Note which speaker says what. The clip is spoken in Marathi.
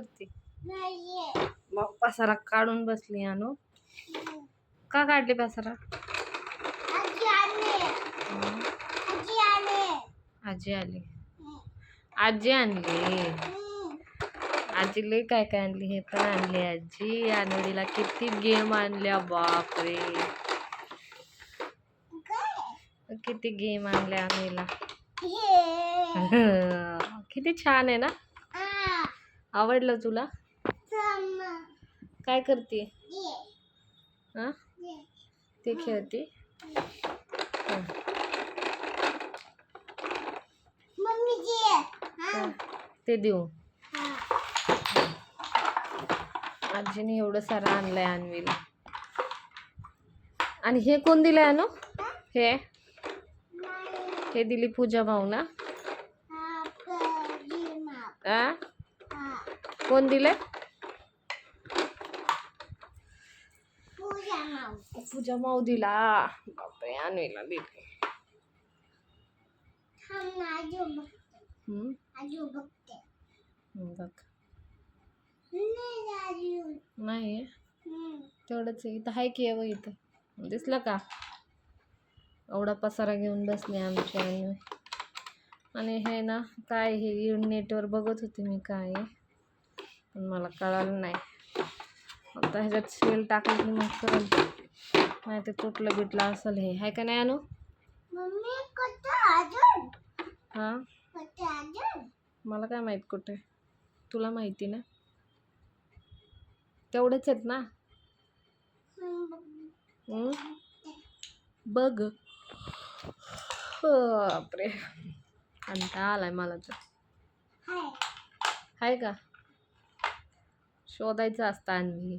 Speaker 1: करते? मग पसारा काढून बसली आणू का काढली पसारा? आजी आली. आजी आणली. आजीला काय काय आणली? हे पण आणले आजी. आणवडीला किती गेम आणल्या बापरे. किती गेम आणल्या आणवीला किती छान आहे ना? आवडलं तुला? काय करते? हा? ते खेळते. ते देऊ. आजीने एवढं सारं आणलंय अन्वीला. आणि हे कोण दिलंय अनु? हे? हे? दिली पूजा भाऊ ना? आ? कोण दिले पूजा माऊ दिला बापरे अनवीला दिले बघ. नाही तेवढंच इथं आहे की बघ इथं. दिसलं का? एवढा पसारा घेऊन बसले आमच्या आणि आणि हे ना काय हे नेटवर बघत होते मी काय आहे. पण मला कळालं नाही. आता ह्याच्यात शेल टाकलं की मग कळलं. नाही ते तुटलं बिटलं असेल हे. आहे का नाही आणू हां? मला काय माहीत कुठे? तुला माहिती ना? तेवढेच आहेत ना? बघ. बापरे. कंटाळा आलाय मला तर. आहे का? शोधायचं असतं आणखी